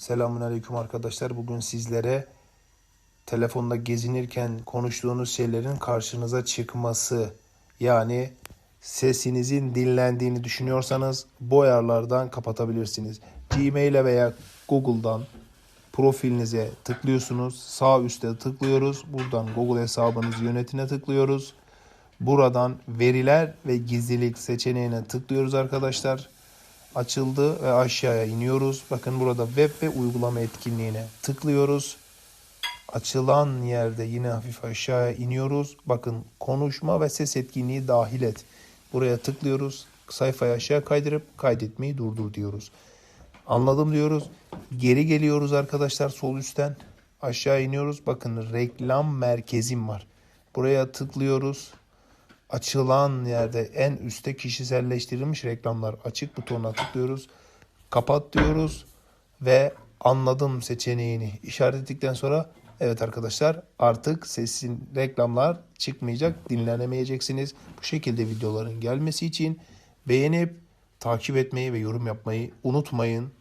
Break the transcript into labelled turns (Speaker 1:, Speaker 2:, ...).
Speaker 1: Selamun Aleyküm arkadaşlar. Bugün sizlere telefonda gezinirken konuştuğunuz şeylerin karşınıza çıkması yani sesinizin dinlendiğini düşünüyorsanız bu ayarlardan kapatabilirsiniz. Gmail'e veya Google'dan profilinize tıklıyorsunuz. Sağ üstte tıklıyoruz. Buradan Google hesabınızı yönetine tıklıyoruz. Buradan veriler ve gizlilik seçeneğine tıklıyoruz arkadaşlar. Açıldı ve aşağıya iniyoruz. Bakın burada web ve uygulama etkinliğine tıklıyoruz. Açılan yerde yine hafif aşağıya iniyoruz. Bakın konuşma ve ses etkinliği dahil et. Buraya tıklıyoruz. Sayfayı aşağı kaydırıp kaydetmeyi durdur diyoruz. Anladım diyoruz. Geri geliyoruz arkadaşlar sol üstten. Aşağı iniyoruz. Bakın reklam merkezim var. Buraya tıklıyoruz. Açılan yerde en üstte kişiselleştirilmiş reklamlar açık butonuna tıklıyoruz. Kapat diyoruz ve anladım seçeneğini işaretledikten sonra evet arkadaşlar artık sesin reklamlar çıkmayacak, dinlenemeyeceksiniz. Bu şekilde videoların gelmesi için beğenip takip etmeyi ve yorum yapmayı unutmayın.